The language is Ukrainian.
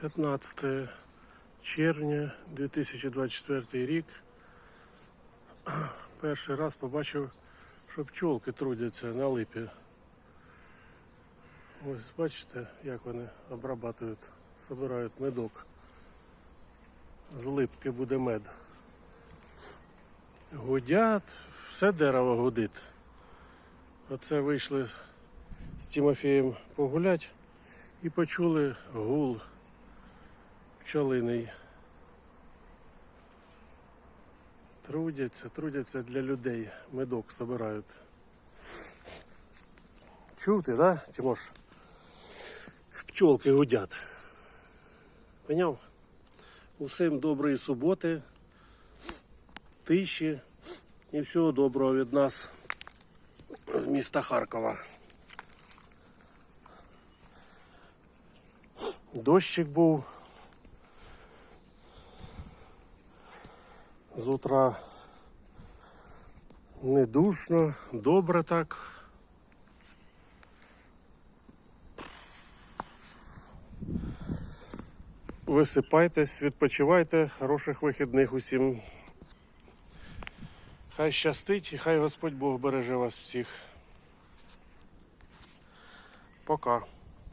15 червня 2024 рік. Перший раз побачив, що пчолки трудяться на липі. Ось бачите, як вони обрабатують, збирають медок. З липки буде мед. Гудять, все дерево гудить. Оце вийшли з Тимофієм погулять і почули гул пчолиний. Трудяться, трудяться для людей. Медок збирають. Чув ти, да, Тимош? Пчолки гудять. Поняв? Усім доброї суботи, тиші і всього доброго від нас з міста Харкова. Дощик був. З утра не душно, добре так. Висипайтесь, відпочивайте, хороших вихідних усім. Хай щастить і хай Господь Бог береже вас всіх. Пока.